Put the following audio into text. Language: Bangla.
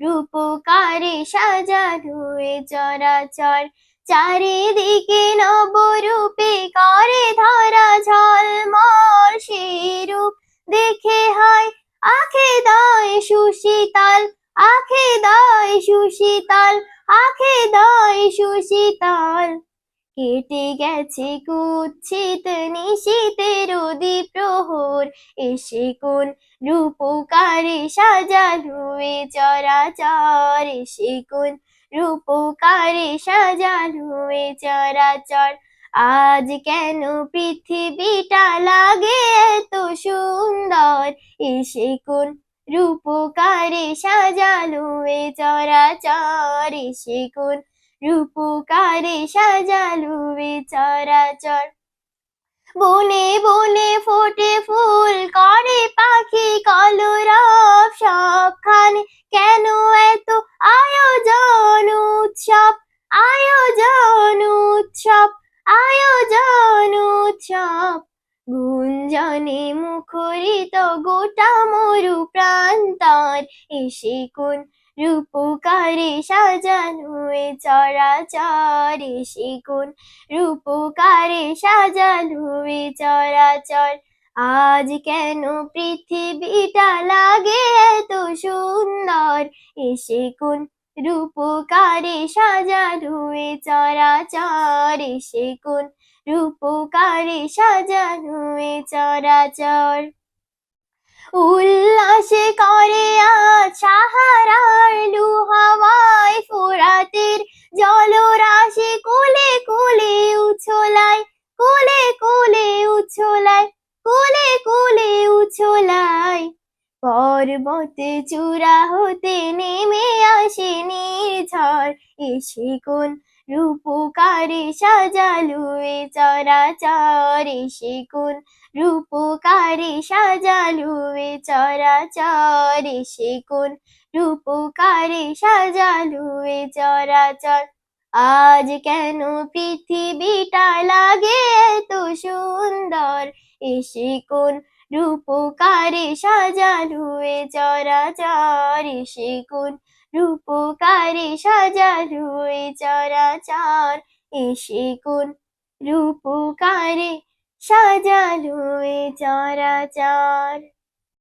রূপকারে সাজানো চরাচর, চারিদিকে নবরূপে করে ধরা ঝলমল। রূপ দেখে হয়, আখে দয় সুশীতল, আখে দয় সুশীতল, আখে দয় সুশীতল। কেটে গেছে কুচ্ছিত নিশীতের দ্বীপ এসে কোন রূপকারে সাজালো এ চরাচর। এসে কোন রূপকারে সাজালো এ চরাচর। আজ কেন পৃথিবীটা লাগে এত সুন্দর? এসে কোন রূপকারে সাজালো এ চরাচর। এসে কোন রূপকারে সাজালো এ চরাচর। বনে বনে এত আয়োজন উৎসব আয়োজন উৎসব আয়োজন উৎসব। গুঞ্জনে মুখরিত গোটা মরু প্রান্তর, এসে কোন রূপকারে সাজানো এ চরাচর, এসে কোন রূপকারে সাজানো এ চরাচর। আজ কেন পৃথিবীটা লাগে এত সুন্দর? এসে কোন রূপকারে সাজানো এ চরাচর এসে কোন রূপকারে সাজানো এ চরাচর। উল্লাসে করে আজ সাহারার লুহাওয়ায় ফোরাতের জলরাশি কোলে কোলে উছলায় পর্বতে চূড়া হতে নেমে আসে নির্ঝর। এসে কোন রূপকারে সাজালো এ চরাচর। এসে কোন রূপকারে সাজালো এ চরাচর। এসে কোন রূপকারে সাজালো এ চরাচর। আজ কেন পৃথিবীটা লাগে এত সুন্দর? এসে কোন রূপকারে সাজানো এ চরাচর সে কোন রূপকারে সাজানো এ চরাচর এসে কোন রূপকারে সাজালো এ চরাচর।